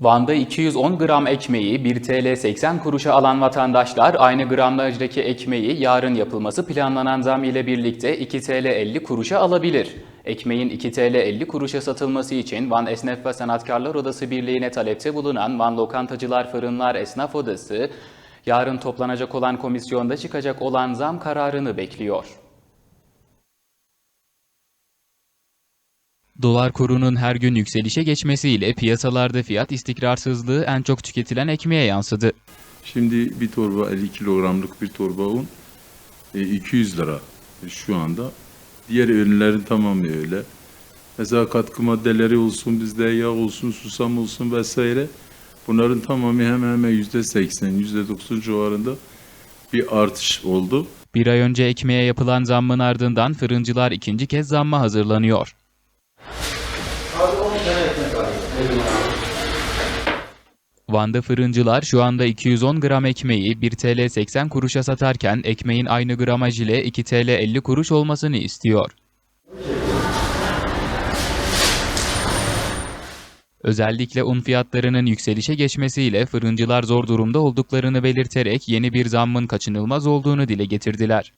Van'da 210 gram ekmeği 1 TL 80 kuruşa alan vatandaşlar aynı gramlajdaki ekmeği yarın yapılması planlanan zam ile birlikte 2 TL 50 kuruşa alabilir. Ekmeğin 2 TL 50 kuruşa satılması için Van Esnaf ve Sanatkarlar Odası Birliği'ne talepte bulunan Van Lokantacılar Fırınlar Esnaf Odası, yarın toplanacak olan komisyonda çıkacak olan zam kararını bekliyor. Dolar kurunun her gün yükselişe geçmesiyle piyasalarda fiyat istikrarsızlığı en çok tüketilen ekmeğe yansıdı. Şimdi bir torba 50 kilogramlık bir torba un e, 200 lira e, şu anda. Diğer ürünlerin tamamı öyle. Mesela katkı maddeleri olsun, bizde yağ olsun, susam olsun vesaire. Bunların tamamı hemen hemen yüzde 80, yüzde 90 civarında bir artış oldu. Bir ay önce ekmeğe yapılan zammın ardından fırıncılar ikinci kez zamma hazırlanıyor. Van'da fırıncılar şu anda 210 gram ekmeği 1 TL 80 kuruşa satarken ekmeğin aynı gramaj ile 2 TL 50 kuruş olmasını istiyor. Özellikle un fiyatlarının yükselişe geçmesiyle fırıncılar zor durumda olduklarını belirterek yeni bir zammın kaçınılmaz olduğunu dile getirdiler.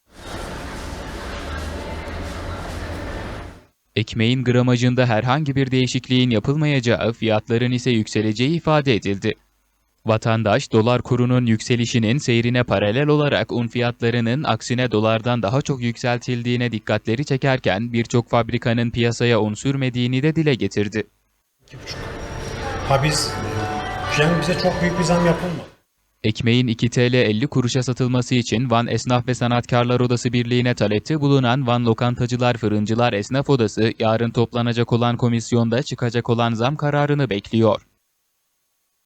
Ekmeğin gramajında herhangi bir değişikliğin yapılmayacağı, fiyatların ise yükseleceği ifade edildi. Vatandaş, dolar kurunun yükselişinin seyrine paralel olarak un fiyatlarının aksine dolardan daha çok yükseltildiğine dikkatleri çekerken birçok fabrikanın piyasaya un sürmediğini de dile getirdi. Ha biz yani bize çok büyük bir zam yapılmadı. Ekmeğin 2 TL 50 kuruşa satılması için Van Esnaf ve Sanatkarlar Odası Birliği'ne talepte bulunan Van Lokantacılar Fırıncılar Esnaf Odası yarın toplanacak olan komisyonda çıkacak olan zam kararını bekliyor.